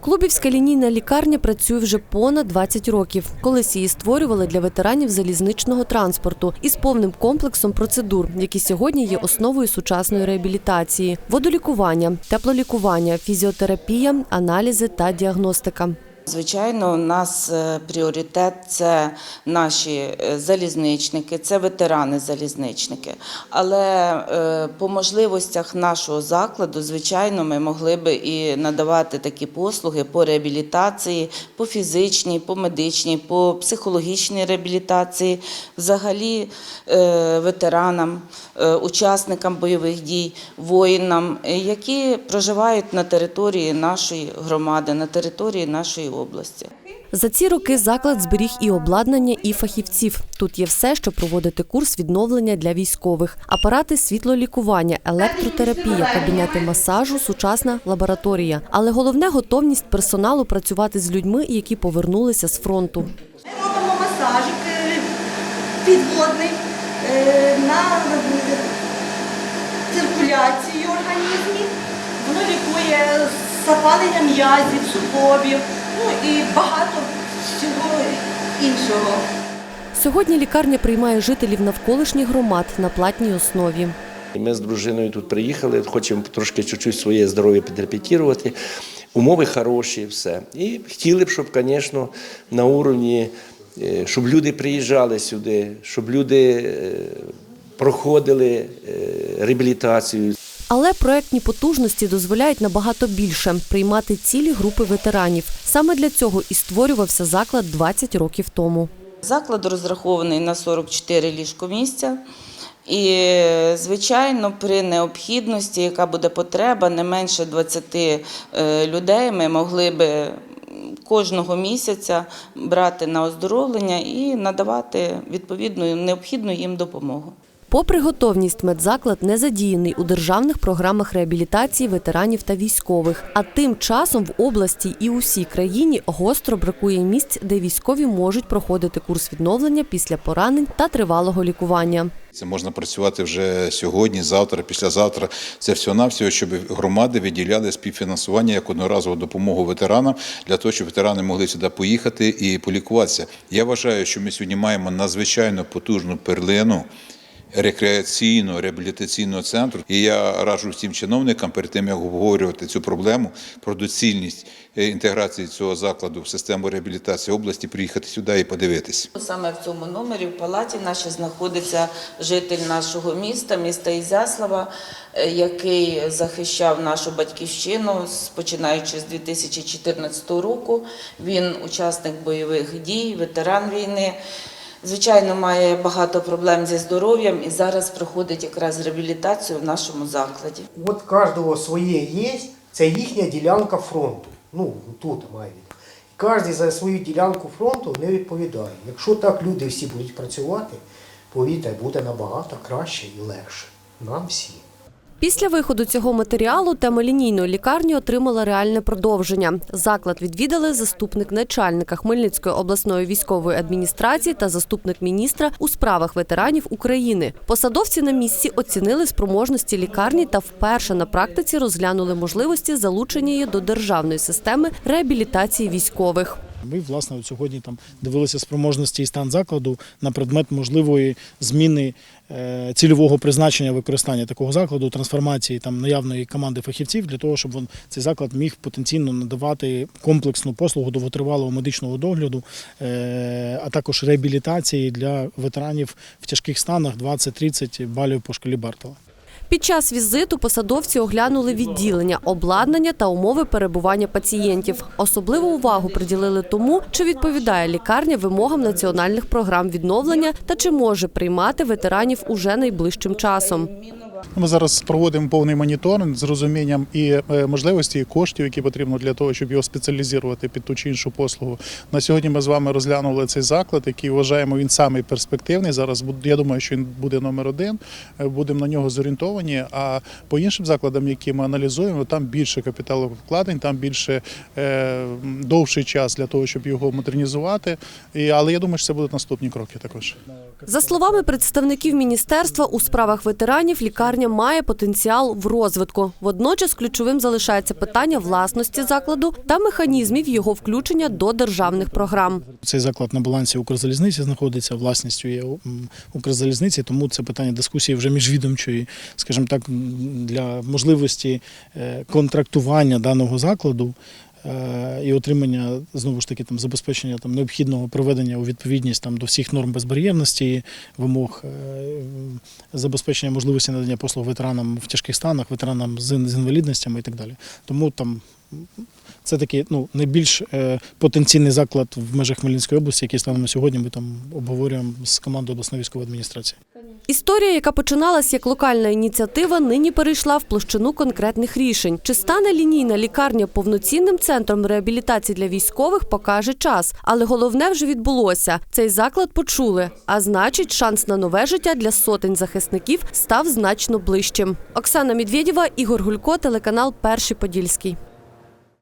Клубівська лінійна лікарня працює вже понад 20 років. Колись її створювали для ветеранів залізничного транспорту із повним комплексом процедур, які сьогодні є основою сучасної реабілітації: водолікування, теплолікування, фізіотерапія, аналізи та діагностика. Звичайно, у нас е, пріоритет це наші е, залізничники, це ветерани-залізничники. Але е, по можливостях нашого закладу, звичайно, ми могли би і надавати такі послуги по реабілітації, по фізичній, по медичній, по психологічній реабілітації, взагалі ветеранам, учасникам бойових дій, воїнам, які проживають на території нашої громади, на території нашої області. За ці роки заклад зберіг і обладнання, і фахівців. Тут є все, щоб проводити курс відновлення для військових: апарати світлолікування, електротерапія, кабінети масажу, сучасна лабораторія. Але головне готовність персоналу працювати з людьми, які повернулися з фронту. Ми робимо масажик е, підводний е, на циркуляцію в організмі. Воно лікує запалення м'язів, суглобів, ну і багато всього іншого. Сьогодні лікарня приймає жителів навколишніх громад на платній основі. Ми з дружиною тут приїхали, хочемо трошки чуть-чуть своє здоров'я підрепетірувати. Умови хороші, все. І хотіли б, щоб, звісно, на уровні, е, щоб люди приїжджали сюди, щоб люди е, проходили е, реабілітацію. Але проектні потужності дозволяють набагато більше приймати цілі групи ветеранів. Саме для цього і створювався заклад 20 років тому. Заклад розрахований на 44 ліжкомісця. І, звичайно, при необхідності, яка буде потреба, не менше 20 е, людей ми могли би кожного місяця брати на оздоровлення і надавати відповідну необхідну їм допомогу. Попри готовність, медзаклад не задіяний у державних програмах реабілітації ветеранів та військових. А тим часом в області і усій країні гостро бракує місць, де військові можуть проходити курс відновлення після поранень та тривалого лікування. Це можна працювати вже сьогодні, завтра, післязавтра. Це всього навсього, щоб громади виділяли співфінансування як одноразову допомогу ветеранам для того, щоб ветерани могли сюди поїхати і полікуватися. Я вважаю, що ми сьогодні маємо надзвичайно потужну перлину. Рекреаційного реабілітаційного центру, і я раджу всім чиновникам перед тим як обговорювати цю проблему про доцільність е, інтеграції цього закладу в систему реабілітації області, приїхати сюди і подивитись. Саме в цьому номері в палаті нашій знаходиться житель нашого міста, міста Ізяслава, е, який захищав нашу батьківщину починаючи з 2014 року. Він учасник бойових дій, ветеран війни. Звичайно, має багато проблем зі здоров'ям і зараз проходить якраз реабілітацію в нашому закладі. От кожного своє є, це їхня ділянка фронту. Ну, тут має від. Кожен за свою ділянку фронту не відповідає. Якщо так люди всі будуть працювати, повірте, буде набагато краще і легше. Нам всім. Після виходу цього матеріалу тема лінійної лікарні отримала реальне продовження. Заклад відвідали заступник начальника Хмельницької обласної військової адміністрації та заступник міністра у справах ветеранів України. Посадовці на місці оцінили спроможності лікарні та вперше на практиці розглянули можливості залучення її до державної системи реабілітації військових. Ми власне от сьогодні там дивилися спроможності і стан закладу на предмет можливої зміни е, цільового призначення використання такого закладу, трансформації там наявної команди фахівців для того, щоб цей заклад міг потенційно надавати комплексну послугу довготривалого медичного догляду, е, а також реабілітації для ветеранів в тяжких станах 20-30 балів по шкалі Бартова. Під час візиту посадовці оглянули відділення, обладнання та умови перебування пацієнтів. Особливу увагу приділили тому, чи відповідає лікарня вимогам національних програм відновлення та чи може приймати ветеранів уже найближчим часом. Ми зараз проводимо повний моніторинг з розумінням і е, можливості, і коштів, які потрібно для того, щоб його спеціалізувати під ту чи іншу послугу. На сьогодні ми з вами розглянули цей заклад, який вважаємо він самий перспективний. Зараз я думаю, що він буде номер один. Е, Будемо на нього зорієнтовані. А по іншим закладам, які ми аналізуємо, там більше капіталовкладень, там більше е, довший час для того, щоб його модернізувати. Але я думаю, що це будуть наступні кроки також. За словами представників міністерства у справах ветеранів, лікарня лікарня має потенціал в розвитку. Водночас ключовим залишається питання власності закладу та механізмів його включення до державних програм. Цей заклад на балансі Укрзалізниці знаходиться, власністю є Укрзалізниці, тому це питання дискусії вже міжвідомчої, скажімо так, для можливості е, контрактування даного закладу. Е, І отримання знову ж таки там забезпечення там необхідного приведення у відповідність там до всіх норм безбар'єрності, вимог е, забезпечення можливості надання послуг ветеранам в тяжких станах, ветеранам з, з інвалідностями і так далі. Тому там це такий ну, найбільш е, потенційний заклад в межах Хмельницької області, який станом на сьогодні ми там обговорюємо з командою обласної військової адміністрації. Історія, яка починалась як локальна ініціатива, нині перейшла в площину конкретних рішень. Чи стане лінійна лікарня повноцінним центром реабілітації для військових, покаже час. Але головне вже відбулося. Цей заклад почули. А значить, шанс на нове життя для сотень захисників став значно ближчим. Оксана Медведєва, Ігор Гулько, телеканал Перший Подільський.